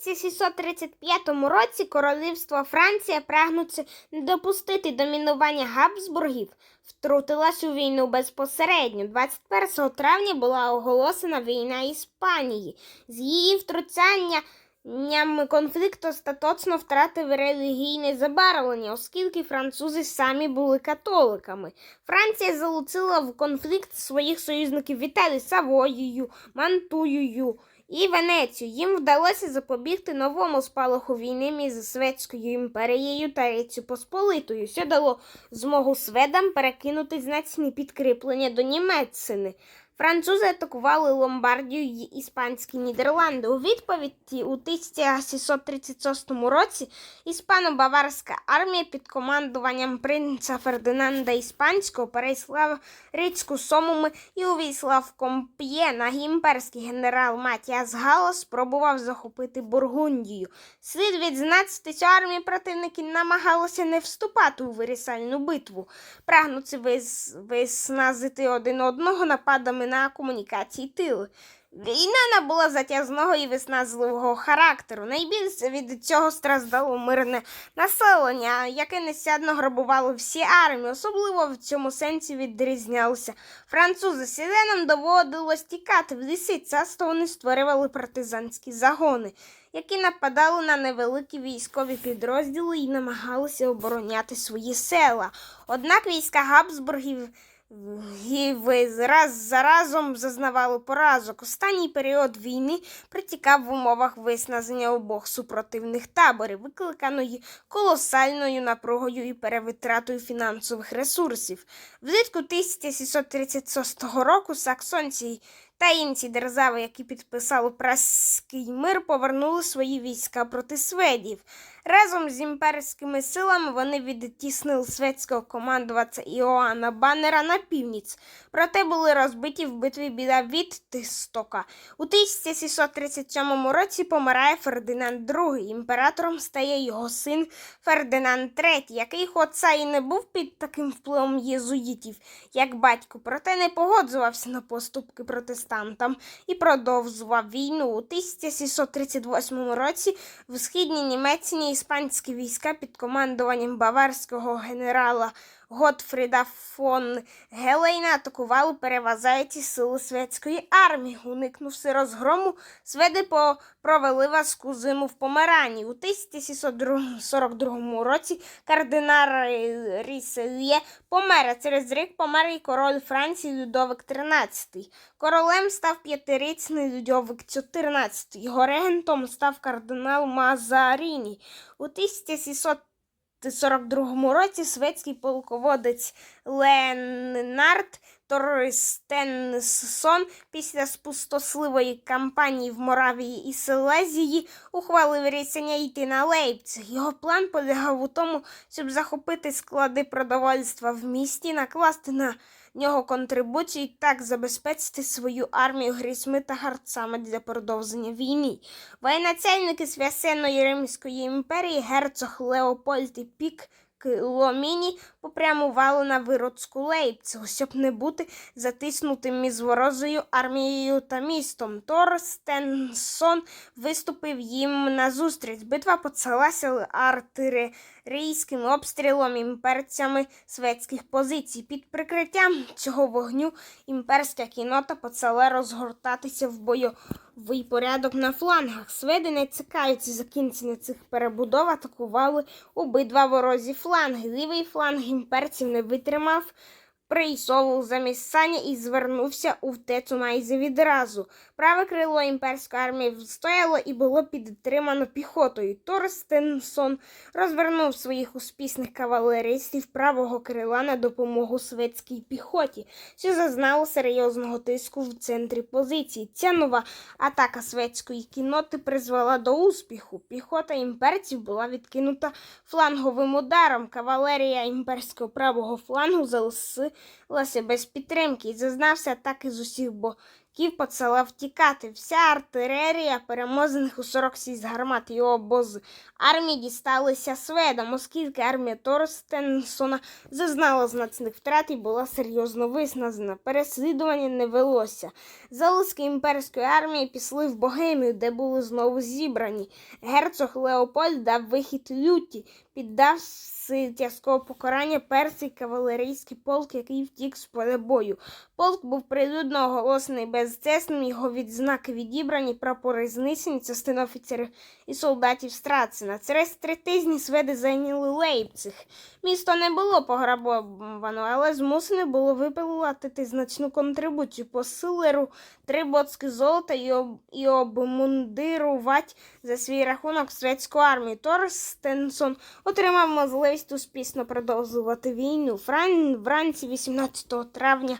1635 році королівство Франція, прагнучи не допустити домінування Габсбургів, втрутилась у війну безпосередньо. 21 травня була оголошена війна Іспанії. З її втручання Ням конфлікт остаточно втратив релігійне забарвлення, оскільки французи самі були католиками. Франція залучила в конфлікт своїх союзників Віталій Савоєю, Мантуєю і Венецію. Їм вдалося запобігти новому спалаху війни між Светською імперією та Ріцю Посполитою, що дало змогу сведам перекинути значні підкріплення до Німеччини. Французи атакували Ломбардію й іспанські Нідерланди. У відповіді у 1636 році іспано-баварська армія під командуванням принца Фердинанда Іспанського перейшла річку Сомуми і увійшла в Комп'єна. Імперський генерал Матіас Гала спробував захопити Бургундію. Слід відзначити, що армії противники намагалися не вступати у вирішальну битву, прагнучи вис- виснажити один одного нападами на комунікації тили. Війна набула затязного і виснажливого характеру. Найбільше від цього страждало мирне населення, яке нещадно грабувало всі армії, особливо в цьому сенсі відрізнялися французи. Селянам доводилось тікати в ліси, часто вони створювали партизанські загони, які нападали на невеликі військові підрозділи і намагалися обороняти свої села. Однак війська Габсбургів і раз за разом зазнавали поразок. Останній період війни притікав в умовах виснаження обох супротивних таборів, викликаної колосальною напругою і перевитратою фінансових ресурсів. Влітку 1636 року саксонці та інші держави, які підписали Праський мир, повернули свої війська проти сведів. Разом з імперськими силами вони відтіснили светського командувача Іоанна Баннера на північ, проте були розбиті в битві біля Віттистока. У 1637 році помирає Фердинанд II. Імператором стає його син Фердинанд III, який хоча і не був під таким впливом єзуїтів, як батько, проте не погоджувався на поступки протестантам і продовжував війну. У 1638 році в східній Німеччині іспанські війська під командуванням баварського генерала Готфріда фон Гелейна атакували переважаючі сили шведської армії. Уникнувши розгрому, сведи провели важку зиму в Померанії. У 1642 році кардинал Рісельє помер, через рік помер і король Франції Людовик XIII. Королем став п'ятирічний Людовик XIV. Його регентом став кардинал Мазаріні. У 1600 1942 році шведський полководець Ленард Торстенсон після спустосливої кампанії в Моравії і Силезії ухвалив рішення йти на Лейпциг. Його план полягав у тому, щоб захопити склади продовольства в місті, накласти на нього контрибуцію і так забезпечити свою армію грізьми та гарцами для продовження війни. Воєначальники Священної Римської імперії герцог Леопольд і Пік Ломіні попрямували на виродську Лейпцигу, щоб не бути затиснутим між ворожою армією та містом. Торстенсон виступив їм назустріч. Битва почалася артилерійським обстрілом імперцями светських позицій. Під прикриттям цього вогню імперська кінота почала розгортатися в бойовий порядок на флангах. Сведи, не цікаючи закінчення цих перебудов, атакували обидва ворозі фланги. Лівий фланг імперців не витримав. Прийшов у замісання і звернувся у втечу майже відразу. Праве крило імперської армії встояло і було підтримано піхотою. Торстенсон розвернув своїх успішних кавалеристів правого крила на допомогу шведській піхоті, що зазнало серйозного тиску в центрі позиції. Ця нова атака шведської кіноти призвела до успіху. Піхота імперців була відкинута фланговим ударом. Кавалерія імперського правого флангу залишилася без підтримки і зазнався атаки з усіх боків Ків почала втікати. Вся артилерія переможених у 46 гармат і обоз армії дісталися сведам, оскільки армія Торстенсона зазнала значних втрат і була серйозно виснажена. Переслідування не велося. Залишки імперської армії пішли в Богемію, де були знову зібрані. Герцог Леопольд дав вихід люті, піддав з тяжкого покарання перший кавалерійський полк, який втік з поля бою. Полк був прилюдно оголошений безчесним, його відзнаки відібрані, прапори знищені, частина офіцерів і солдатів страцена. Через три тижні сведи зайняли Лейпциг. Місто не було пограбовано, але змусене було виплатити значну контрибуцію по силеру, три боцки золота і, об, і обмундирувати за свій рахунок шведську армію. Торстенсон отримав можливість успішно продовжувати війну. Фран... Вранці 18 травня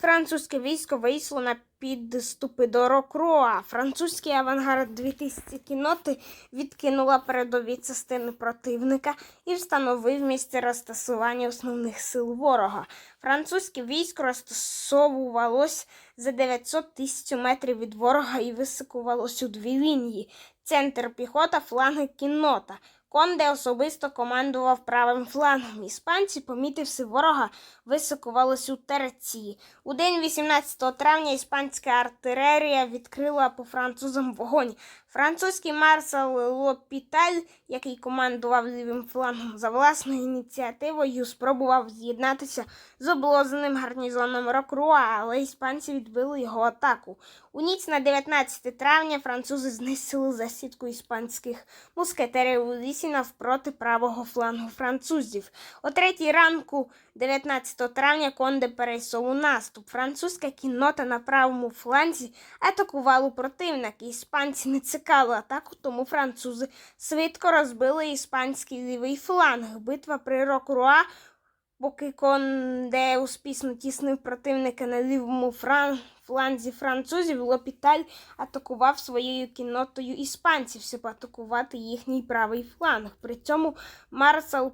французьке військо вийшло на підступи до Рокруа. Французький авангард 2000 кіноти відкинула передові частини противника і встановив місце розтасування основних сил ворога. Французьке військо розтасовувалось за 900 тисяч метрів від ворога і висикувалось у дві лінії. Центр піхота, фланги кіннота. Конде особисто командував правим флангом. Іспанці, помітивши ворога, високувались у терці. У день 18 травня іспанська артилерія відкрила по французам вогонь. Французький маршал Лопіталь, який командував лівим флангом за власною ініціативою, спробував з'єднатися з облозаним гарнізоном Рокруа, але іспанці відбили його атаку. У ніч на 19 травня французи знищили засідку іспанських мускетерів у лісі навпроти правого флангу французів. О третій ранку 19 травня Конде перейшов у наступ. Французька кіннота на правому фланзі атакувала противника. Іспанці не цікали атаку, тому французи швидко розбили іспанський лівий фланг. Битва при Рокруа Поки Конде успішно тіснив противника на лівому фран... фланзі французів, Лопіталь атакував своєю кіннотою іспанців, щоб атакувати їхній правий фланг. При цьому Марсал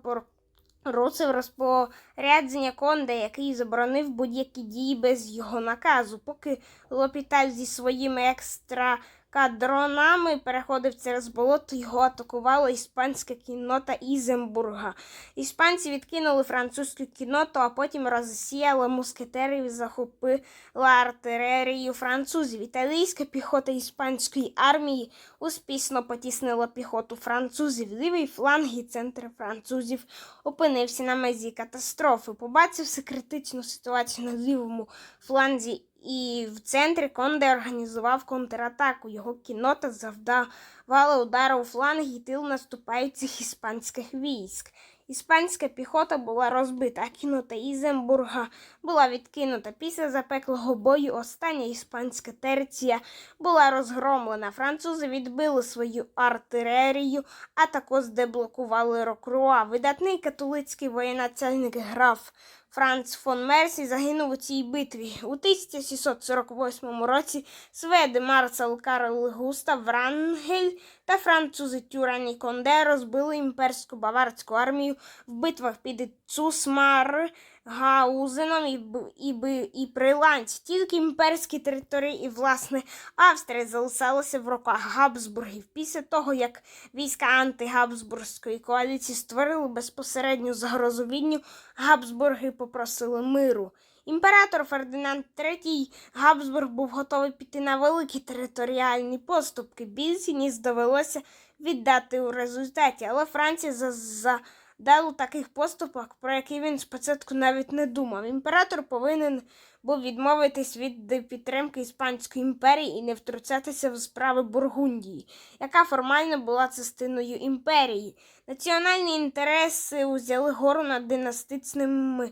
порусив розпорядження Конде, який заборонив будь-які дії без його наказу. Поки Лопіталь зі своїми екстра кадронами переходив через болото, його атакувала іспанська кіннота Ізенбурга. Іспанці відкинули французьку кінноту, а потім розсіяли мускетерів захопила артилерію французів. Італійська піхота іспанської армії успішно потіснила піхоту французів. Лівий фланг і центр французів опинився на межі катастрофи. Побачивши критичну ситуацію на лівому фланзі і в центрі Конде організував контратаку. Його кінота завдавала удару у фланг і тил наступаючих іспанських військ. Іспанська піхота була розбита, а кінота Ізенбурга була відкинута. Після запеклого бою остання іспанська терція була розгромлена. Французи відбили свою артилерію, а також деблокували Рокруа. Видатний католицький воєначальник граф Франц фон Мерсі загинув у цій битві. У 1648 році сведи Марсел Карл Густав Врангель та французи Тюрані Конде розбили імперську баварську армію в битвах під Цусмар. Гаузеном і, і, і Приланці. Тільки імперські території і, власне, Австрія залишалася в руках Габсбургів. Після того, як війська антигабсбурзької коаліції створили безпосередню загрозу Відню, Габсбурги попросили миру. Імператор Фердинанд III Габсбург був готовий піти на великі територіальні поступки. Більше ніж довелося віддати у результаті, але Франція за, за дав у таких поступах, про які він спочатку навіть не думав. Імператор повинен був відмовитись від підтримки Іспанської імперії і не втручатися в справи Бургундії, яка формально була частиною імперії. Національні інтереси узяли гору над династичними.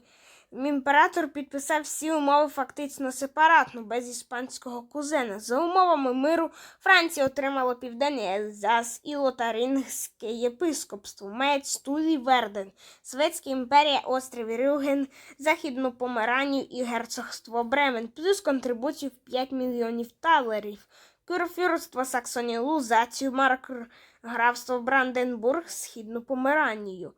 Імператор підписав всі умови фактично сепаратно, без іспанського кузена. За умовами миру Франція отримала південний Ельзас і Лотарингське єпископство, Мець, Тулі, Верден, Светська імперія, острів Рюген, Західну Померанію і герцогство Бремен, плюс контрибуцію в 5 мільйонів талерів. Курфюрство Саксонію, Лузацію, Маркграфство Бранденбург, Східну Померанію.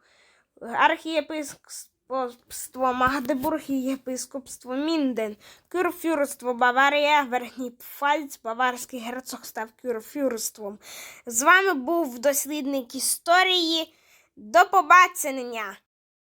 Архієпископ єпископство Магдебург і єпископство Мінден, кюрфюрство Баварія, Верхній Пфальц, Баварський герцог став кюрфюрством. З вами був дослідник історії. До побачення!